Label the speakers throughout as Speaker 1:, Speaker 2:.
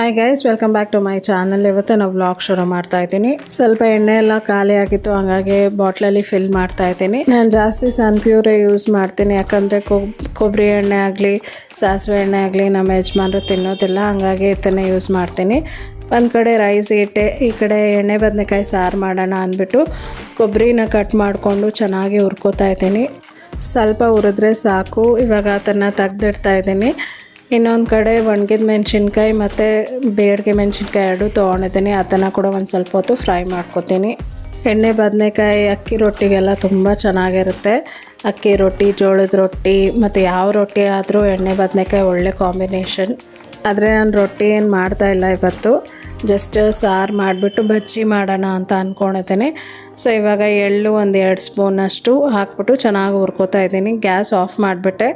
Speaker 1: Hi guys welcome back to my channel ಇವತ್ತು ನಾವು blog ಶುರು ಮಾಡ್ತಾ ಇದ್ದೀನಿ. ಸ್ವಲ್ಪ ಎಣ್ಣೆ ಎಲ್ಲ ಖಾಲಿ ಆಗಿತ್ತು, ಹಂಗಾಗಿ ಬಾಟ್ಲಲ್ಲಿ ಫಿಲ್ ಮಾಡ್ತಾ ಇದ್ದೀನಿ. ನಾನು ಜಾಸ್ತಿ ಸನ್ಪ್ಯೂರೇ ಯೂಸ್ ಮಾಡ್ತೀನಿ, ಯಾಕಂದರೆ ಕೊಬ್ಬರಿ ಎಣ್ಣೆ ಆಗಲಿ, ಸಾಸಿವೆ ಎಣ್ಣೆ ಆಗಲಿ ನಮ್ಮ ಯಜಮಾನರು ತಿನ್ನೋದಿಲ್ಲ, ಹಂಗಾಗಿ ಇದನ್ನೇ ಯೂಸ್ ಮಾಡ್ತೀನಿ. ಒಂದು ಕಡೆ ರೈಸ್ ಇಟ್ಟೆ ಈ ಕಡೆ ಎಣ್ಣೆ ಬದನೆಕಾಯಿ ಸಾರು ಮಾಡೋಣ ಅಂದ್ಬಿಟ್ಟು ಕೊಬ್ಬರಿನ ಕಟ್ ಮಾಡಿಕೊಂಡು ಚೆನ್ನಾಗಿ ಹುರ್ಕೋತಾ ಇದ್ದೀನಿ. ಸ್ವಲ್ಪ ಹುರಿದ್ರೆ ಸಾಕು, ಇವಾಗ ಅದನ್ನು ತೆಗ್ದಿಡ್ತಾ ಇದ್ದೀನಿ. ಇನ್ನೊಂದು ಕಡೆ ಒಣಗಿದ ಮೆಣಸಿನ್ಕಾಯಿ ಮತ್ತು ಬೇಡಿಗೆ ಮೆಣಸಿನ್ಕಾಯಿ ಎರಡು ತೊಗೊಂಡಿದ್ದೀನಿ. ಅದನ್ನು ಕೂಡ ಒಂದು ಸ್ವಲ್ಪ ಹೊತ್ತು ಫ್ರೈ ಮಾಡ್ಕೊತೀನಿ. ಎಣ್ಣೆ, ಬದನೆಕಾಯಿ, ಅಕ್ಕಿ ರೊಟ್ಟಿಗೆಲ್ಲ ತುಂಬ ಚೆನ್ನಾಗಿರುತ್ತೆ. ಅಕ್ಕಿ ರೊಟ್ಟಿ, ಜೋಳದ ರೊಟ್ಟಿ ಮತ್ತು ಯಾವ ರೊಟ್ಟಿ ಆದರೂ ಎಣ್ಣೆ, ಬದನೆಕಾಯಿ ಒಳ್ಳೆ ಕಾಂಬಿನೇಷನ್. ಆದರೆ ನಾನು ರೊಟ್ಟಿ ಏನು ಮಾಡ್ತಾ ಇಲ್ಲ ಇವತ್ತು. ಜಸ್ಟ್ ಸಾರು ಮಾಡಿಬಿಟ್ಟು ಬಜ್ಜಿ ಮಾಡೋಣ ಅಂತ ಅಂದ್ಕೊಂಡಿದ್ದೀನಿ ಸೊ, ಇವಾಗ ಎಳ್ಳು ಒಂದು ಎರಡು ಸ್ಪೂನಷ್ಟು ಹಾಕ್ಬಿಟ್ಟು ಚೆನ್ನಾಗಿ ಹುರ್ಕೋತಾ ಇದ್ದೀನಿ. ಗ್ಯಾಸ್ ಆಫ್ ಮಾಡಿಬಿಟ್ಟೆ.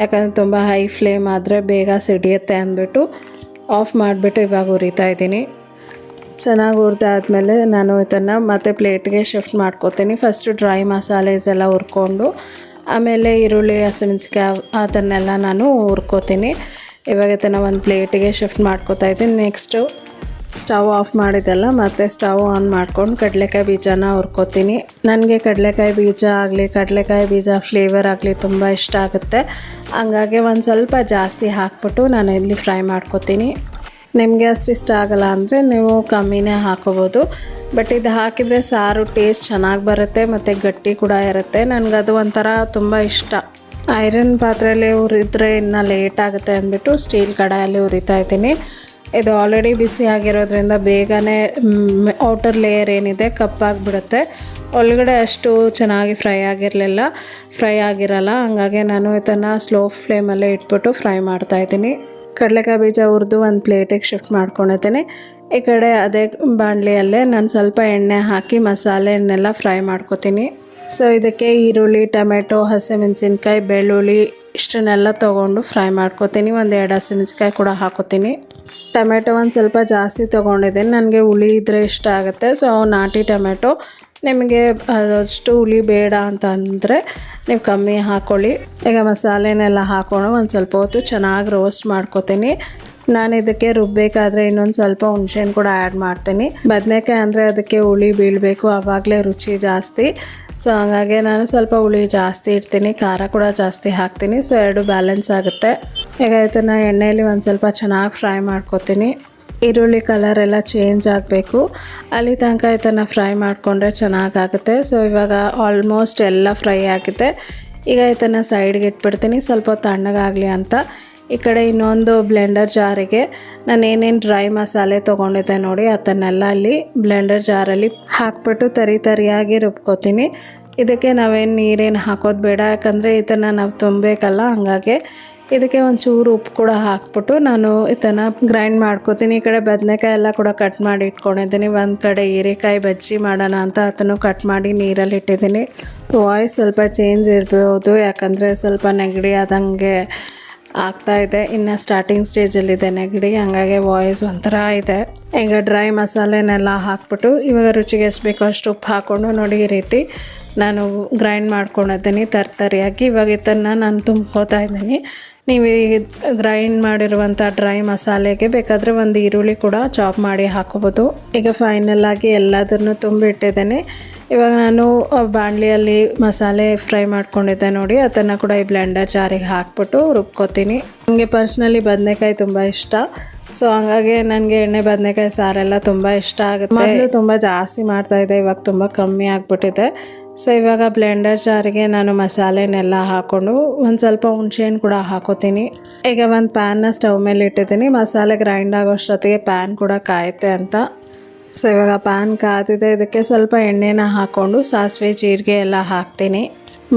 Speaker 1: ಯಾಕಂದರೆ ತುಂಬ ಹೈ ಫ್ಲೇಮ್ ಆದರೆ ಬೇಗ ಸಿಡಿಯುತ್ತೆ ಅಂದ್ಬಿಟ್ಟು ಆಫ್ ಮಾಡಿಬಿಟ್ಟು ಇವಾಗ ಉರಿತಾ ಇದ್ದೀನಿ. ಚೆನ್ನಾಗಿ ಹುರಿದಾದ್ಮೇಲೆ ನಾನು ಇದನ್ನು ಮತ್ತೆ ಪ್ಲೇಟ್ಗೆ ಶಿಫ್ಟ್ ಮಾಡ್ಕೋತೀನಿ. ಫಸ್ಟು ಡ್ರೈ ಮಸಾಲೆಸ್ ಎಲ್ಲ ಹುರ್ಕೊಂಡು, ಆಮೇಲೆ ಈರುಳ್ಳಿ ಹಸಿಮೆಣ್ಸಿಕಾಯಿ ಅದನ್ನೆಲ್ಲ ನಾನು ಹುರ್ಕೋತೀನಿ. ಇವಾಗ ಇದನ್ನು ಒಂದು ಪ್ಲೇಟಿಗೆ ಶಿಫ್ಟ್ ಮಾಡ್ಕೋತಾ ಇದ್ದೀನಿ. ನೆಕ್ಸ್ಟು ಸ್ಟವ್ ಆಫ್ ಮಾಡಿದ್ದೆಲ್ಲ ಮತ್ತು ಸ್ಟವ್ ಆನ್ ಮಾಡ್ಕೊಂಡು ಕಡಲೆಕಾಯಿ ಬೀಜನ ಹುರ್ಕೋತೀನಿ. ನನಗೆ ಕಡಲೆಕಾಯಿ ಬೀಜ ಆಗಲಿ, ಕಡಲೆಕಾಯಿ ಬೀಜ ಫ್ಲೇವರ್ ಆಗಲಿ ತುಂಬ ಇಷ್ಟ ಆಗುತ್ತೆ. ಹಂಗಾಗಿ ಒಂದು ಸ್ವಲ್ಪ ಜಾಸ್ತಿ ಹಾಕ್ಬಿಟ್ಟು ನಾನು ಇಲ್ಲಿ ಫ್ರೈ ಮಾಡ್ಕೋತೀನಿ. ನಿಮಗೆ ಅಷ್ಟು ಇಷ್ಟ ಆಗಲ್ಲ ಅಂದರೆ ನೀವು ಕಮ್ಮಿನೇ ಹಾಕೋಬೋದು. ಬಟ್ ಇದು ಹಾಕಿದರೆ ಸಾರು ಟೇಸ್ಟ್ ಚೆನ್ನಾಗಿ ಬರುತ್ತೆ ಮತ್ತು ಗಟ್ಟಿ ಕೂಡ ಇರುತ್ತೆ. ನನಗದು ಒಂಥರ ತುಂಬ ಇಷ್ಟ. ಐರನ್ ಪಾತ್ರೆಯಲ್ಲಿ ಹುರಿದ್ರೆ ಇನ್ನೂ ಲೇಟ್ ಆಗುತ್ತೆ ಅಂದ್ಬಿಟ್ಟು ಸ್ಟೀಲ್ ಕಡಾಯಲ್ಲಿ ಹುರಿತಾ ಇದ್ದೀನಿ. ಇದು ಆಲ್ರೆಡಿ ಬಿಸಿ ಆಗಿರೋದ್ರಿಂದ ಬೇಗನೆ ಔಟರ್ ಲೇಯರ್ ಏನಿದೆ ಕಪ್ಪಾಗಿಬಿಡುತ್ತೆ ಒಳಗಡೆ ಅಷ್ಟು ಚೆನ್ನಾಗಿ ಫ್ರೈ ಆಗಿರಲಿಲ್ಲ ಫ್ರೈ ಆಗಿರಲ್ಲ. ಹಂಗಾಗಿ ನಾನು ಇದನ್ನು ಸ್ಲೋ ಫ್ಲೇಮಲ್ಲೇ ಇಟ್ಬಿಟ್ಟು ಫ್ರೈ ಮಾಡ್ತಾ ಇದ್ದೀನಿ. ಕಡಲೆಕಾಯಿ ಬೀಜ ಹುರಿದು ಒಂದು ಪ್ಲೇಟಿಗೆ ಶಿಫ್ಟ್ ಮಾಡ್ಕೊಂಡಿದ್ದೀನಿ. ಈ ಕಡೆ ಅದೇ ಬಾಣಲಿಯಲ್ಲೇ ನಾನು ಸ್ವಲ್ಪ ಎಣ್ಣೆ ಹಾಕಿ ಮಸಾಲೆಯನ್ನೆಲ್ಲ ಫ್ರೈ ಮಾಡ್ಕೊತೀನಿ. ಸೊ ಇದಕ್ಕೆ ಈರುಳ್ಳಿ, ಟೊಮೆಟೊ, ಹಸಿಮೆಣಸಿನ್ಕಾಯಿ, ಬೆಳ್ಳುಳ್ಳಿ ಇಷ್ಟನ್ನೆಲ್ಲ ತೊಗೊಂಡು ಫ್ರೈ ಮಾಡ್ಕೋತೀನಿ. ಒಂದು ಎರಡು ಹಸಿಮೆಣಸಿನ್ಕಾಯಿ ಕೂಡ ಹಾಕೋತೀನಿ. ಟೊಮೆಟೊ ಒಂದು ಸ್ವಲ್ಪ ಜಾಸ್ತಿ ತೊಗೊಂಡಿದ್ದೀನಿ ನನಗೆ ಹುಳಿ ಇದ್ದರೆ ಇಷ್ಟ ಆಗುತ್ತೆ. ಸೊ ನಾಟಿ ಟೊಮೆಟೊ. ನಿಮಗೆ ಅಷ್ಟು ಹುಳಿ ಬೇಡ ಅಂತ ಅಂದರೆ ನೀವು ಕಮ್ಮಿ ಹಾಕ್ಕೊಳ್ಳಿ ಈಗ ಮಸಾಲೆನೆಲ್ಲ ಹಾಕ್ಕೊಂಡು ಒಂದು ಸ್ವಲ್ಪ ಹೊತ್ತು ಚೆನ್ನಾಗಿ ರೋಸ್ಟ್ ಮಾಡ್ಕೊತೀನಿ. ನಾನು ಇದಕ್ಕೆ ರುಬ್ಬಬೇಕಾದ್ರೆ ಇನ್ನೊಂದು ಸ್ವಲ್ಪ ಹುಣಸೇಹಣ್ಣು ಕೂಡ ಆ್ಯಡ್ ಮಾಡ್ತೀನಿ. ಬದನೆಕಾಯಿ ಅಂದರೆ ಅದಕ್ಕೆ ಹುಳಿ ಬೀಳಬೇಕು ಆವಾಗಲೇ ರುಚಿ ಜಾಸ್ತಿ. ಸೊ ಹಾಗಾಗಿ ನಾನು ಸ್ವಲ್ಪ ಹುಳಿ ಜಾಸ್ತಿ ಇಡ್ತೀನಿ, ಖಾರ ಕೂಡ ಜಾಸ್ತಿ ಹಾಕ್ತೀನಿ ಸೊ ಎರಡು ಬ್ಯಾಲೆನ್ಸ್ ಆಗುತ್ತೆ. ಈಗ ಇದನ್ನು ಎಣ್ಣೆಯಲ್ಲಿ ಒಂದು ಸ್ವಲ್ಪ ಚೆನ್ನಾಗಿ ಫ್ರೈ ಮಾಡ್ಕೊತೀನಿ. ಈರುಳ್ಳಿ ಕಲರ್ ಎಲ್ಲ ಚೇಂಜ್ ಆಗಬೇಕು. ಅಲ್ಲಿ ತನಕ ಇದನ್ನು ಫ್ರೈ ಮಾಡಿಕೊಂಡ್ರೆ ಚೆನ್ನಾಗಾಗುತ್ತೆ. ಸೊ ಇವಾಗ ಆಲ್ಮೋಸ್ಟ್ ಎಲ್ಲ ಫ್ರೈ ಆಗಿದೆ. ಈಗ ಇದನ್ನು ಸೈಡ್ಗೆ ಇಟ್ಬಿಡ್ತೀನಿ, ಸ್ವಲ್ಪ ತಣ್ಣಗಾಗಲಿ ಅಂತ. ಈ ಕಡೆ ಇನ್ನೊಂದು ಬ್ಲೆಂಡರ್ ಜಾರಿಗೆ ನಾನು ಏನೇನು ಡ್ರೈ ಮಸಾಲೆ ತೊಗೊಂಡಿದ್ದೆ ನೋಡಿ, ಅದನ್ನೆಲ್ಲ ಅಲ್ಲಿ ಬ್ಲೆಂಡರ್ ಜಾರಲ್ಲಿ ಹಾಕ್ಬಿಟ್ಟು ತರಿ ತರಿಯಾಗಿ ರುಬ್ಕೋತೀನಿ. ಇದಕ್ಕೆ ನಾವೇನು ನೀರೇನು ಹಾಕೋದು ಬೇಡ, ಯಾಕಂದರೆ ಇದನ್ನು ನಾವು ತುಂಬಬೇಕಲ್ಲ, ಹಂಗಾಗಿ ಇದಕ್ಕೆ ಒಂದು ಚೂರು ಉಪ್ಪು ಕೂಡ ಹಾಕ್ಬಿಟ್ಟು ನಾನು ಇದನ್ನು ಗ್ರೈಂಡ್ ಮಾಡ್ಕೋತೀನಿ. ಈ ಕಡೆ ಬದನೆಕಾಯಿ ಎಲ್ಲ ಕೂಡ ಕಟ್ ಮಾಡಿ ಇಟ್ಕೊಂಡಿದ್ದೀನಿ. ಒಂದು ಕಡೆ ಹೀರೆಕಾಯಿ ಬಜ್ಜಿ ಮಾಡೋಣ ಅಂತ ಅದನ್ನು ಕಟ್ ಮಾಡಿ ನೀರಲ್ಲಿ ಇಟ್ಟಿದ್ದೀನಿ. ವಾಯ್ಸ್ ಸ್ವಲ್ಪ ಚೇಂಜ್ ಇರ್ಬೋದು, ಯಾಕಂದರೆ ಸ್ವಲ್ಪ ನೆಗಡಿ ಆದಂಗೆ ಆಗ್ತಾ ಇದೆ. ಇನ್ನು ಸ್ಟಾರ್ಟಿಂಗ್ ಸ್ಟೇಜಲ್ಲಿದೆ ನೆಗಡಿ ಹಂಗಾಗಿ ವಾಯ್ಸ್ ಒಂಥರ ಇದೆ. ಈಗ ಡ್ರೈ ಮಸಾಲೆನೆಲ್ಲ ಹಾಕ್ಬಿಟ್ಟು ಇವಾಗ ರುಚಿಗೆ ಎಷ್ಟು ಬೇಕೋ ಅಷ್ಟು ಉಪ್ಪು ಹಾಕ್ಕೊಂಡು ನೋಡಿ ಈ ರೀತಿ ನಾನು ಗ್ರೈಂಡ್ ಮಾಡ್ಕೊಂಡಿದ್ದೀನಿ ತರ್ತರಿಯಾಗಿ. ಇವಾಗ ಇದನ್ನು ನಾನು ತುಂಬ್ಕೋತಾ ಇದ್ದೀನಿ. ನೀವು ಈ ಗ್ರೈಂಡ್ ಮಾಡಿರುವಂಥ ಡ್ರೈ ಮಸಾಲೆಗೆ ಬೇಕಾದರೆ ಒಂದು ಈರುಳ್ಳಿ ಕೂಡ ಚಾಪ್ ಮಾಡಿ ಹಾಕೋಬೋದು. ಈಗ ಫೈನಲ್ ಆಗಿ ಎಲ್ಲದನ್ನು ತುಂಬಿಟ್ಟಿದ್ದೇನೆ. ಇವಾಗ ನಾನು ಬಾಣಲಿಯಲ್ಲಿ ಮಸಾಲೆ ಫ್ರೈ ಮಾಡ್ಕೊಂಡಿದ್ದೆ ನೋಡಿ ಅದನ್ನು ಕೂಡ ಈ ಬ್ಲೆಂಡರ್ ಜಾರಿಗೆ ಹಾಕ್ಬಿಟ್ಟು ರುಬ್ಕೋತೀನಿ. ನನಗೆ ಪರ್ಸ್ನಲಿ ಬದನೆಕಾಯಿ ತುಂಬ ಇಷ್ಟ. ಸೊ ಹಂಗಾಗಿ ನನಗೆ ಎಣ್ಣೆ ಬದನೆಕಾಯಿ ಸಾರೆಲ್ಲ ತುಂಬ ಇಷ್ಟ ಆಗುತ್ತೆ. ಮೊದಲು ತುಂಬ ಜಾಸ್ತಿ ಮಾಡ್ತಾಯಿದ್ದೆ ಇವಾಗ ತುಂಬ ಕಮ್ಮಿ ಆಗಿಬಿಟ್ಟಿದೆ. ಸೊ ಇವಾಗ ಬ್ಲೆಂಡರ್ ಜಾರಿಗೆ ನಾನು ಮಸಾಲೆನೆಲ್ಲ ಹಾಕ್ಕೊಂಡು ಒಂದು ಸ್ವಲ್ಪ ಹುಣ್ಸೆಹಣ್ಣು ಕೂಡ ಹಾಕೋತೀನಿ. ಈಗ ಒಂದು ಪ್ಯಾನ್ನ ಸ್ಟವ್ ಮೇಲೆ ಇಟ್ಟಿದ್ದೀನಿ. ಮಸಾಲೆ ಗ್ರೈಂಡ್ ಆಗೋಷ್ಟೊತ್ತಿಗೆ ಪ್ಯಾನ್ ಕೂಡ ಕಾಯುತ್ತೆ ಅಂತ. ಸೊ ಇವಾಗ ಪ್ಯಾನ್ ಕಾದಿದೆ. ಇದಕ್ಕೆ ಸ್ವಲ್ಪ ಎಣ್ಣೆನ ಹಾಕ್ಕೊಂಡು ಸಾಸಿವೆ, ಜೀರಿಗೆ ಎಲ್ಲ ಹಾಕ್ತೀನಿ.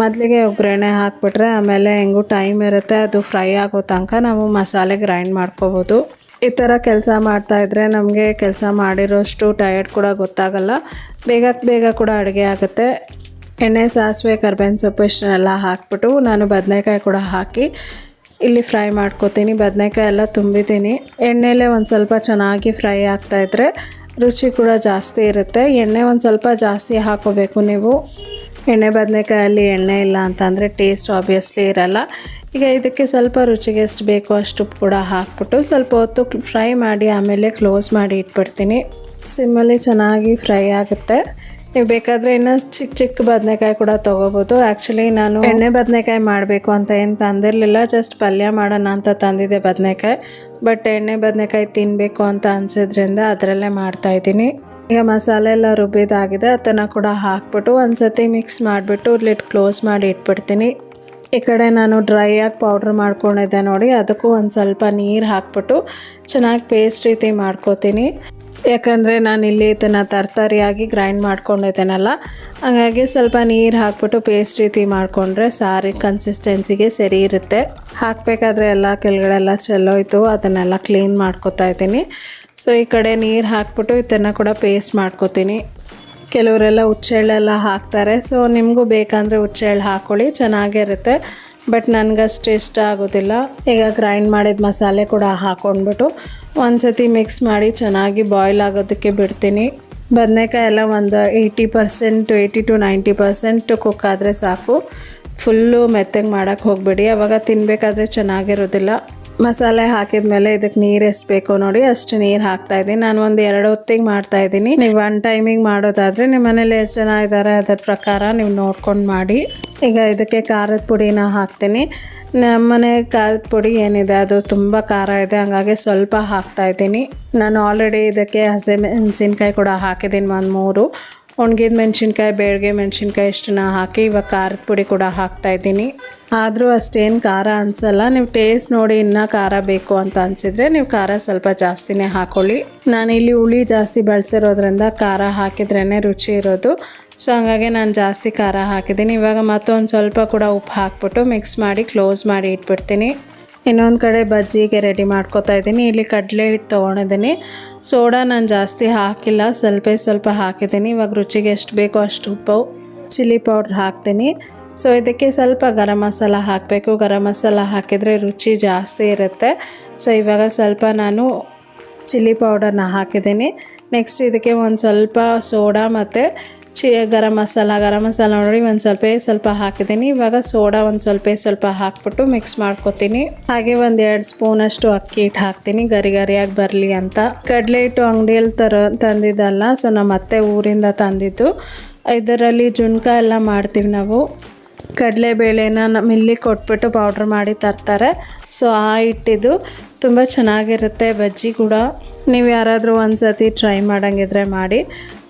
Speaker 1: ಮೊದಲಿಗೆ ಒಗ್ಗರಣೆ ಹಾಕ್ಬಿಟ್ರೆ ಆಮೇಲೆ ಹೆಂಗೂ ಟೈಮ್ ಇರುತ್ತೆ, ಅದು ಫ್ರೈ ಆಗೋ ತನಕ ನಾವು ಮಸಾಲೆ ಗ್ರೈಂಡ್ ಮಾಡ್ಕೋಬೋದು. ಈ ಥರ ಕೆಲಸ ಮಾಡ್ತಾಯಿದ್ರೆ ನಮಗೆ ಕೆಲಸ ಮಾಡಿರೋಷ್ಟು ಟಯರ್ಡ್ ಕೂಡ ಗೊತ್ತಾಗಲ್ಲ. ಬೇಗ ಬೇಗ ಕೂಡ ಅಡುಗೆ ಆಗುತ್ತೆ. ಎಣ್ಣೆ, ಸಾಸಿವೆ, ಕರ್ಬೇವಿನ ಸೊಪ್ಪು ಇಷ್ಟನ್ನೆಲ್ಲ ಹಾಕ್ಬಿಟ್ಟು ನಾನು ಬದನೆಕಾಯಿ ಕೂಡ ಹಾಕಿ ಇಲ್ಲಿ ಫ್ರೈ ಮಾಡ್ಕೋತೀನಿ. ಬದನೆಕಾಯಿ ಎಲ್ಲ ತುಂಬಿದ್ದೀನಿ. ಎಣ್ಣೆಲೇ ಒಂದು ಸ್ವಲ್ಪ ಚೆನ್ನಾಗಿ ಫ್ರೈ ಆಗ್ತಾಯಿದ್ರೆ ರುಚಿ ಕೂಡ ಜಾಸ್ತಿ ಇರುತ್ತೆ. ಎಣ್ಣೆ ಒಂದು ಸ್ವಲ್ಪ ಜಾಸ್ತಿ ಹಾಕೋಬೇಕು ನೀವು. ಎಣ್ಣೆ, ಬದನೆಕಾಯಲ್ಲಿ ಎಣ್ಣೆ ಇಲ್ಲ ಅಂತಂದರೆ ಟೇಸ್ಟ್ ಆಬ್ವಿಯಸ್ಲಿ ಇರಲ್ಲ. ಈಗ ಇದಕ್ಕೆ ಸ್ವಲ್ಪ ರುಚಿಗೆ ಎಷ್ಟು ಬೇಕೋ ಅಷ್ಟು ಉಪ್ಪು ಕೂಡ ಹಾಕ್ಬಿಟ್ಟು ಸ್ವಲ್ಪ ಹೊತ್ತು ಫ್ರೈ ಮಾಡಿ ಆಮೇಲೆ ಕ್ಲೋಸ್ ಮಾಡಿ ಇಟ್ಬಿಡ್ತೀನಿ. ಸಿಮ್ಮಲ್ಲಿ ಚೆನ್ನಾಗಿ ಫ್ರೈ ಆಗುತ್ತೆ. ನೀವು ಬೇಕಾದರೆ ಇನ್ನು ಚಿಕ್ಕ ಚಿಕ್ಕ ಬದನೆಕಾಯಿ ಕೂಡ ತೊಗೋಬೋದು. ಆ್ಯಕ್ಚುಲಿ ನಾನು ಎಣ್ಣೆ ಬದನೆಕಾಯಿ ಮಾಡಬೇಕು ಅಂತ ಏನು ತಂದಿರಲಿಲ್ಲ. ಜಸ್ಟ್ ಪಲ್ಯ ಮಾಡೋಣ ಅಂತ ತಂದಿದ್ದೆ ಬದನೆಕಾಯಿ. ಬಟ್ ಎಣ್ಣೆ ಬದನೆಕಾಯಿ ತಿನ್ನಬೇಕು ಅಂತ ಅನ್ಸಿದ್ರಿಂದ ಅದರಲ್ಲೇ ಮಾಡ್ತಾಯಿದ್ದೀನಿ ಈಗ ಮಸಾಲೆ ಎಲ್ಲ ರುಬ್ಬಿದಾಗಿದೆ. ಅದನ್ನು ಕೂಡ ಹಾಕ್ಬಿಟ್ಟು ಒಂದ್ಸತಿ ಮಿಕ್ಸ್ ಮಾಡಿಬಿಟ್ಟು ಲಿಟ್ ಕ್ಲೋಸ್ ಮಾಡಿ ಇಟ್ಬಿಡ್ತೀನಿ. ಈ ಕಡೆ ನಾನು ಡ್ರೈ ಆಗಿ ಪೌಡ್ರ್ ಮಾಡ್ಕೊಂಡಿದ್ದೆ ನೋಡಿ. ಅದಕ್ಕೂ ಒಂದು ಸ್ವಲ್ಪ ನೀರು ಹಾಕ್ಬಿಟ್ಟು ಚೆನ್ನಾಗಿ ಪೇಸ್ಟ್ ರೀತಿ ಮಾಡ್ಕೋತೀನಿ. ಯಾಕಂದರೆ ನಾನು ಇಲ್ಲಿ ಇದನ್ನು ತರ್ತರಿಯಾಗಿ ಗ್ರೈಂಡ್ ಮಾಡ್ಕೊಂಡಿದ್ದೇನಲ್ಲ, ಹಾಗಾಗಿ ಸ್ವಲ್ಪ ನೀರು ಹಾಕ್ಬಿಟ್ಟು ಪೇಸ್ಟ್ ರೀತಿ ಮಾಡಿಕೊಂಡ್ರೆ ಸಾರಿ ಕನ್ಸಿಸ್ಟೆನ್ಸಿಗೆ ಸರಿ ಇರುತ್ತೆ. ಹಾಕಬೇಕಾದ್ರೆ ಎಲ್ಲ ಕೆಳಗಡೆ ಎಲ್ಲ ಚೆಲ್ಲೋಯ್ತು ಅದನ್ನೆಲ್ಲ ಕ್ಲೀನ್ ಮಾಡ್ಕೊತಾ ಇದ್ದೀನಿ. ಸೊ ಈ ಕಡೆ ನೀರು ಹಾಕ್ಬಿಟ್ಟು ಇದನ್ನು ಕೂಡ ಪೇಸ್ಟ್ ಮಾಡ್ಕೊತೀನಿ. ಕೆಲವರೆಲ್ಲ ಹುಚ್ಚೆಳ್ಳೆಲ್ಲ ಹಾಕ್ತಾರೆ ಸೊ ನಿಮಗೂ ಬೇಕಂದರೆ ಹುಚ್ಚೆಳ್ಳು ಹಾಕ್ಕೊಳ್ಳಿ ಚೆನ್ನಾಗಿರುತ್ತೆ. ಬಟ್ ನನಗಷ್ಟು ಇಷ್ಟ ಆಗೋದಿಲ್ಲ. ಈಗ ಗ್ರೈಂಡ್ ಮಾಡಿದ ಮಸಾಲೆ ಕೂಡ ಹಾಕ್ಕೊಂಡ್ಬಿಟ್ಟು ಒಂದು ಸತಿ ಮಿಕ್ಸ್ ಮಾಡಿ ಚೆನ್ನಾಗಿ ಬಾಯ್ಲ್ ಆಗೋದಕ್ಕೆ ಬಿಡ್ತೀನಿ. ಬದನೆಕಾಯಿ ಎಲ್ಲ ಒಂದು eighty percent eighty to ninety percent cook ಆದರೆ ಸಾಕು. ಫುಲ್ಲು ಮೆತ್ತಗೆ ಮಾಡೋಕ್ಕೆ ಹೋಗಬೇಡಿ. ಅವಾಗ ತಿನ್ನಬೇಕಾದ್ರೆ ಚೆನ್ನಾಗಿರೋದಿಲ್ಲ. ಮಸಾಲೆ ಹಾಕಿದ ಮೇಲೆ ಇದಕ್ಕೆ ನೀರು ಎಷ್ಟು ಬೇಕೋ ನೋಡಿ, ಅಷ್ಟು ನೀರು ಹಾಕ್ತಾ ಇದ್ದೀನಿ. ನಾನು ಒಂದು ಎರಡು ಹೊತ್ತಿಗೆ ಮಾಡ್ತಾ ಇದ್ದೀನಿ. ನೀವು ಒನ್ ಟೈಮಿಗೆ ಮಾಡೋದಾದರೆ ನಿಮ್ಮ ಮನೇಲಿ ಎಷ್ಟು ಜನ ಇದ್ದಾರೆ ಅದರ ಪ್ರಕಾರ ನೀವು ನೋಡ್ಕೊಂಡು ಮಾಡಿ. ಈಗ ಇದಕ್ಕೆ ಖಾರದ ಪುಡಿನ ಹಾಕ್ತೀನಿ. ನಮ್ಮನೆ ಖಾರದ ಪುಡಿ ಏನಿದೆ, ಅದು ತುಂಬ ಖಾರ ಇದೆ, ಹಾಗಾಗಿ ಸ್ವಲ್ಪ ಹಾಕ್ತಾ ಇದ್ದೀನಿ. ನಾನು ಆಲ್ರೆಡಿ ಇದಕ್ಕೆ ಹಸಿ ಮೆಣಸಿನ್ಕಾಯಿ ಕೂಡ ಹಾಕಿದ್ದೀನಿ, ಒಂದು ಮೂರು. ಒಣಗಿದ ಮೆಣಸಿನ್ಕಾಯಿ, ಬೇಳ್ಗೆ ಮೆಣಸಿನ್ಕಾಯಿ ಇಷ್ಟನ್ನ ಹಾಕಿ ಇವಾಗ ಖಾರದ ಪುಡಿ ಕೂಡ ಹಾಕ್ತಾ ಇದ್ದೀನಿ. ಆದರೂ ಅಷ್ಟೇನು ಖಾರ ಅನಿಸಲ್ಲ. ನೀವು ಟೇಸ್ಟ್ ನೋಡಿ ಇನ್ನೂ ಖಾರ ಬೇಕು ಅಂತ ಅನಿಸಿದ್ರೆ ನೀವು ಖಾರ ಸ್ವಲ್ಪ ಜಾಸ್ತಿನೇ ಹಾಕೊಳ್ಳಿ. ನಾನು ಇಲ್ಲಿ ಹುಳಿ ಜಾಸ್ತಿ ಬಳಸಿರೋದ್ರಿಂದ ಖಾರ ಹಾಕಿದ್ರೇ ರುಚಿ ಇರೋದು. ಸೊ ಹಾಗಾಗಿ ನಾನು ಜಾಸ್ತಿ ಖಾರ ಹಾಕಿದ್ದೀನಿ. ಇವಾಗ ಮತ್ತೊಂದು ಸ್ವಲ್ಪ ಕೂಡ ಉಪ್ಪು ಹಾಕ್ಬಿಟ್ಟು ಮಿಕ್ಸ್ ಮಾಡಿ ಕ್ಲೋಸ್ ಮಾಡಿ ಇಟ್ಬಿಡ್ತೀನಿ. ಇನ್ನೊಂದು ಕಡೆ ಬಜ್ಜಿಗೆ ರೆಡಿ ಮಾಡ್ಕೋತಾ ಇದ್ದೀನಿ. ಇಲ್ಲಿ ಕಡಲೆ ಹಿಟ್ಟು ತೊಗೊಂಡಿದ್ದೀನಿ. ಸೋಡಾ ನಾನು ಜಾಸ್ತಿ ಹಾಕಿಲ್ಲ. ಸ್ವಲ್ಪ ಸ್ವಲ್ಪ ಹಾಕಿದ್ದೀನಿ. ಇವಾಗ ರುಚಿಗೆ ಎಷ್ಟು ಬೇಕೋ ಅಷ್ಟು ಉಪ್ಪು, ಚಿಲ್ಲಿ ಪೌಡ್ರ್ ಹಾಕ್ತೀನಿ. ಸೊ ಇದಕ್ಕೆ ಸ್ವಲ್ಪ ಗರಂ ಮಸಾಲ ಹಾಕಬೇಕು. ಗರಂ ಮಸಾಲ ಹಾಕಿದರೆ ರುಚಿ ಜಾಸ್ತಿ ಇರುತ್ತೆ. ಸೊ ಇವಾಗ ಸ್ವಲ್ಪ ನಾನು ಚಿಲ್ಲಿ ಪೌಡರ್ನ ಹಾಕಿದ್ದೀನಿ. ನೆಕ್ಸ್ಟ್ ಇದಕ್ಕೆ ಒಂದು ಸ್ವಲ್ಪ ಸೋಡಾ ಮತ್ತು ಚಿ ಗರಂ ಮಸಾಲ ಗರಂ ಮಸಾಲ ನೋಡಿ ಒಂದು ಸ್ವಲ್ಪ ಸ್ವಲ್ಪ ಹಾಕಿದ್ದೀನಿ. ಇವಾಗ ಸೋಡಾ ಒಂದು ಸ್ವಲ್ಪ ಸ್ವಲ್ಪ ಹಾಕ್ಬಿಟ್ಟು ಮಿಕ್ಸ್ ಮಾಡ್ಕೊತೀನಿ. ಹಾಗೆ ಒಂದು ಎರಡು ಸ್ಪೂನಷ್ಟು ಅಕ್ಕಿ ಹಿಟ್ಟು ಹಾಕ್ತೀನಿ. ಗರಿ ಗರಿಯಾಗಿ ಬರಲಿ ಅಂತ. ಕಡಲೆ ಹಿಟ್ಟು ಅಂಗಡಿಯಲ್ಲಿ ತರ ತಂದಿದ್ದಲ್ಲ ಸೊ ನಮ್ಮ ಅತ್ತೆ ಊರಿಂದ ತಂದಿದ್ದು. ಇದರಲ್ಲಿ ಜುಣ್ಕ ಎಲ್ಲ ಮಾಡ್ತೀವಿ ನಾವು. ಕಡಲೆಬೇಳೆನ ಮಿಲ್ಲಿ ಕೊಟ್ಬಿಟ್ಟು ಪೌಡ್ರ್ ಮಾಡಿ ತರ್ತಾರೆ. ಸೊ ಆ ಹಿಟ್ಟಿದ್ದು ತುಂಬ ಚೆನ್ನಾಗಿರುತ್ತೆ ಬಜ್ಜಿ ಕೂಡ. ನೀವು ಯಾರಾದರೂ ಒಂದು ಸತಿ ಟ್ರೈ ಮಾಡೋಂಗಿದ್ರೆ ಮಾಡಿ.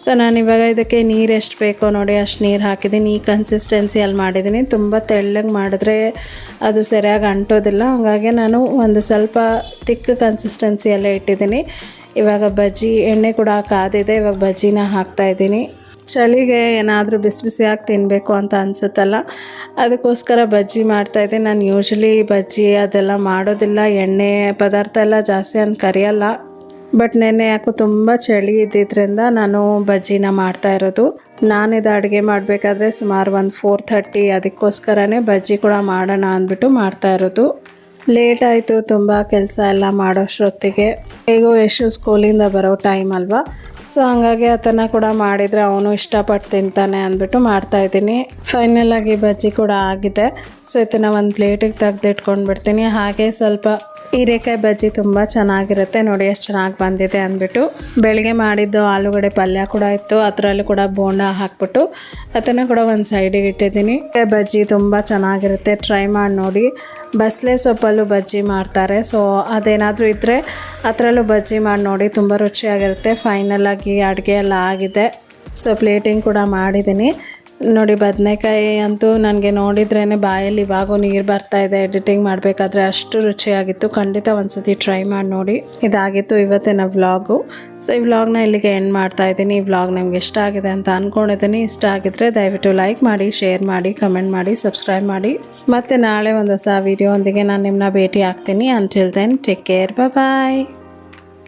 Speaker 1: ಸೊ ಇವಾಗ ಇದಕ್ಕೆ ನೀರು ಎಷ್ಟು ಬೇಕೋ ನೋಡಿ, ಅಷ್ಟು ನೀರು ಹಾಕಿದ್ದೀನಿ ಈ ಕನ್ಸಿಸ್ಟೆನ್ಸಿಯಲ್ಲಿ ಮಾಡಿದ್ದೀನಿ ತುಂಬ ತೆಳ್ಳಗೆ ಮಾಡಿದ್ರೆ ಅದು ಸರಿಯಾಗಿ ಅಂಟೋದಿಲ್ಲ. ಹಾಗಾಗಿ ನಾನು ಒಂದು ಸ್ವಲ್ಪ ತಿಕ್ಕ ಕನ್ಸಿಸ್ಟೆನ್ಸಿಯಲ್ಲೇ ಇಟ್ಟಿದ್ದೀನಿ ಇವಾಗ ಬಜ್ಜಿ, ಎಣ್ಣೆ ಕೂಡ ಕಾದಿದೆ. ಇವಾಗ ಬಜ್ಜಿನ ಹಾಕ್ತಾಯಿದ್ದೀನಿ ಚಳಿಗೆ ಏನಾದರೂ ಬಿಸಿ ಬಿಸಿಯಾಗಿ ತಿನ್ನಬೇಕು ಅಂತ ಅನಿಸುತ್ತಲ್ಲ, ಅದಕ್ಕೋಸ್ಕರ ಬಜ್ಜಿ ಮಾಡ್ತಾಯಿದ್ದೆ ನಾನು ಯೂಶ್ವಲಿ ಬಜ್ಜಿ ಅದೆಲ್ಲ ಮಾಡೋದಿಲ್ಲ. ಎಣ್ಣೆ ಪದಾರ್ಥ ಎಲ್ಲ ಜಾಸ್ತಿ ನಾನು ಕರಿಯಲ್ಲ. ಬಟ್ ನೆನ್ನೆ ಯಾಕೋ ತುಂಬ ಚಳಿ ಇದ್ದಿದ್ದರಿಂದ ನಾನು ಬಜ್ಜಿನ ಮಾಡ್ತಾ ಇರೋದು. ನಾನಿದು ಅಡುಗೆ ಮಾಡಬೇಕಾದ್ರೆ ಸುಮಾರು ಒಂದು ಫೋರ್ ಥರ್ಟಿ ಅದಕ್ಕೋಸ್ಕರನೇ ಬಜ್ಜಿ ಕೂಡ ಮಾಡೋಣ ಅಂದ್ಬಿಟ್ಟು ಮಾಡ್ತಾ ಇರೋದು. ಲೇಟ್ ಆಯಿತು, ತುಂಬ ಕೆಲಸ ಎಲ್ಲ ಮಾಡೋಷ್ಟೊತ್ತಿಗೆ ಹೇಗೋ ಎಷ್ಟು ಸ್ಕೂಲಿಂದ ಬರೋ ಟೈಮ್ ಅಲ್ವಾ? ಸೊ ಹಾಗಾಗಿ ಅದನ್ನು ಕೂಡ ಮಾಡಿದರೆ ಅವನು ಇಷ್ಟಪಟ್ಟು ತಿಂತಾನೆ ಅಂದ್ಬಿಟ್ಟು ಮಾಡ್ತಾಯಿದ್ದೀನಿ ಫೈನಲ್ ಆಗಿ ಬಜ್ಜಿ ಕೂಡ ಆಗಿದೆ. ಸೊ ಇದನ್ನು ಒಂದು ಪ್ಲೇಟಿಗೆ ತೆಗೆದಿಟ್ಕೊಂಡು ಬಿಡ್ತೀನಿ ಹಾಗೆ ಸ್ವಲ್ಪ ಹೀರೆಕಾಯಿ ಬಜ್ಜಿ ತುಂಬ ಚೆನ್ನಾಗಿರುತ್ತೆ. ನೋಡಿ ಎಷ್ಟು ಚೆನ್ನಾಗಿ ಬಂದಿದೆ ಅಂದ್ಬಿಟ್ಟು ಬೆಳಗ್ಗೆ ಮಾಡಿದ್ದು ಆಲೂಗಡೆ ಪಲ್ಯ ಕೂಡ ಇತ್ತು. ಅದರಲ್ಲೂ ಕೂಡ ಬೋಂಡ ಹಾಕ್ಬಿಟ್ಟು ಅದನ್ನು ಕೂಡ ಒಂದು ಸೈಡಿಗೆ ಇಟ್ಟಿದ್ದೀನಿ. ಬಜ್ಜಿ ತುಂಬ ಚೆನ್ನಾಗಿರುತ್ತೆ. ಟ್ರೈ ಮಾಡಿ ನೋಡಿ. ಬಸಳೆ ಸೊಪ್ಪಲ್ಲೂ ಬಜ್ಜಿ ಮಾಡ್ತಾರೆ. ಸೊ ಅದೇನಾದರೂ ಇದ್ದರೆ ಅದರಲ್ಲೂ ಬಜ್ಜಿ ಮಾಡಿ ನೋಡಿ. ತುಂಬ ರುಚಿಯಾಗಿರುತ್ತೆ. ಫೈನಲಾಗಿ ಅಡುಗೆ ಎಲ್ಲ ಆಗಿದೆ. ಸೊ ಪ್ಲೇಟಿಂಗ್ ಕೂಡ ಮಾಡಿದ್ದೀನಿ. ನೋಡಿ, ಬದನೆಕಾಯಿ ಅಂತೂ ನನಗೆ ನೋಡಿದ್ರೇ ಬಾಯಲ್ಲಿ ಇವಾಗೂ ನೀರು ಬರ್ತಾ ಇದೆ. ಎಡಿಟಿಂಗ್ ಮಾಡಬೇಕಾದ್ರೆ ಅಷ್ಟು ರುಚಿಯಾಗಿತ್ತು. ಖಂಡಿತ ಒಂದ್ಸತಿ ಟ್ರೈ ಮಾಡಿ ನೋಡಿ. ಇದಾಗಿತ್ತು ಇವತ್ತಿನ ವ್ಲಾಗು ಸೊ ಈ ವ್ಲಾಗ್ನ ಇಲ್ಲಿಗೆ ಎಂಡ್ ಮಾಡ್ತಾ ಇದ್ದೀನಿ. ಈ ವ್ಲಾಗ್ ನಿಮ್ಗೆ ಇಷ್ಟ ಆಗಿದೆ ಅಂತ ಅಂದ್ಕೊಂಡಿದ್ದೀನಿ ಇಷ್ಟ ಆಗಿದ್ರೆ ದಯವಿಟ್ಟು ಲೈಕ್ ಮಾಡಿ ಶೇರ್ ಮಾಡಿ ಕಮೆಂಟ್ ಮಾಡಿ ಸಬ್ಸ್ಕ್ರೈಬ್ ಮಾಡಿ. ಮತ್ತು ನಾಳೆ ಒಂದು ಹೊಸ ವೀಡಿಯೋ ಒಂದಿಗೆ ನಾನು ನಿಮ್ಮನ್ನ ಭೇಟಿ ಆಗ್ತೀನಿ until then take care bye